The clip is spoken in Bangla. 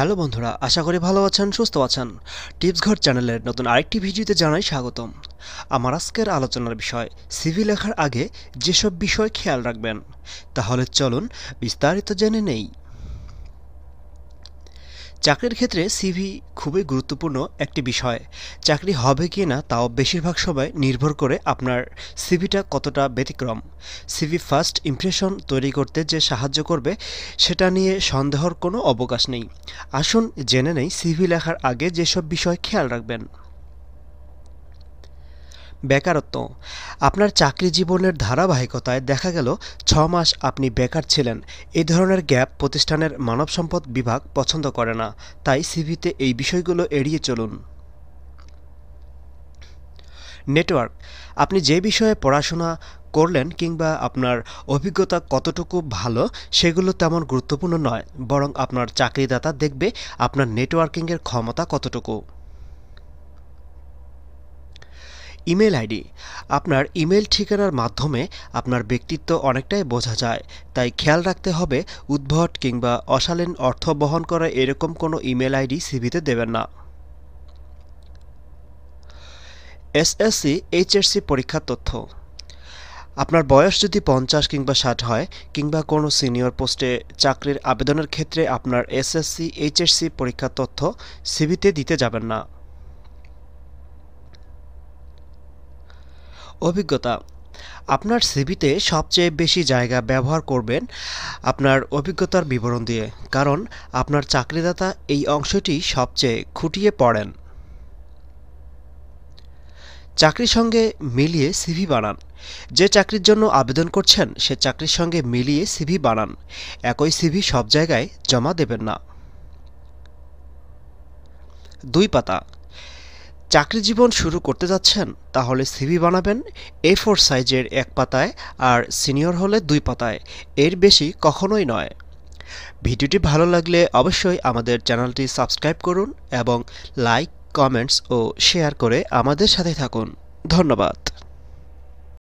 হ্যালো বন্ধুরা, আশা করি ভালো আছেন, সুস্থ আছেন। টিপস ঘর চ্যানেলের নতুন আরেকটি ভিডিওতে জানাই স্বাগতম। আমার আজকের আলোচনার বিষয়, সিভি লেখার আগে যেসব বিষয় খেয়াল রাখবেন। তাহলে চলুন বিস্তারিত জেনে নেই। চাকরির ক্ষেত্রে সিভি খুবই গুরুত্বপূর্ণ একটি বিষয়। চাকরি হবে কি না তাও বেশিরভাগ সময় নির্ভর করে আপনার সিভিটা কতটা ব্যতিক্রম। সিভি ফার্স্ট ইমপ্রেশন তৈরি করতে যে সাহায্য করবে, সেটা নিয়ে সন্দেহর কোনো অবকাশ নেই। আসুন জেনে নেই সিভি লেখার আগে যেসব বিষয় খেয়াল রাখবেন। বেকারত্ব। আপনার চাকরি জীবনের ধারাবাহিকতায় দেখা গেল ছ মাস আপনি বেকার ছিলেন। এই ধরনের গ্যাপ প্রতিষ্ঠানের মানব সম্পদ বিভাগ পছন্দ করে না। তাই সিভিতে এই বিষয়গুলো এড়িয়ে চলুন। নেটওয়ার্ক। আপনি যে বিষয়ে পড়াশোনা করলেন কিংবা আপনার অভিজ্ঞতা কতটুকু ভালো, সেগুলো তেমন গুরুত্বপূর্ণ নয়, বরং আপনার চাকরিদাতা দেখবে আপনার নেটওয়ার্কিংয়ের ক্ষমতা কতটুকু। Email ID. আপনার ইমেল ঠিকানার মাধ্যমে আপনার ব্যক্তিত্ব অনেকটাই বোঝা যায়। তাই খেয়াল রাখতে হবে, উদ্ভট কিংবা অশালীন অর্থ বহন করা এরকম কোনো ইমেল আইডি সিভিতে দেবেন না। এসএসসি, এইচএসসি পরীক্ষার তথ্য। আপনার বয়স যদি পঞ্চাশ কিংবা ষাট হয়, কিংবা কোনো সিনিয়র পোস্টে চাকরির আবেদনের ক্ষেত্রে আপনার এসএসসি, এইচএসসি পরীক্ষার তথ্য সিভিতে দিতে যাবেন না। অভিজ্ঞতা। আপনার সিভিতে সবচেয়ে বেশি জায়গা ব্যবহার করবেন আপনার অভিজ্ঞতার বিবরণ দিয়ে, কারণ আপনার চাকরিদাতা এই অংশটি সবচেয়ে খুঁটিয়ে পড়েন। চাকরির সঙ্গে মিলিয়ে সিভি বানান। যে চাকরির জন্য আবেদন করছেন, সে চাকরির সঙ্গে মিলিয়ে সিভি বানান। একই সিভি সব জায়গায় জমা দেবেন না। দুই পাতা। চাকরি জীবন শুরু করতে যাচ্ছেন, তাহলে সিভি বানাবেন এ ফোর সাইজের এক পাতায় আর সিনিয়র হলে দুই পাতায়। এর বেশি কখনোই নয়। ভিডিওটি ভালো লাগলে অবশ্যই আমাদের চ্যানেলটি সাবস্ক্রাইব করুন এবং লাইক, কমেন্টস ও শেয়ার করে আমাদের সাথে থাকুন। ধন্যবাদ।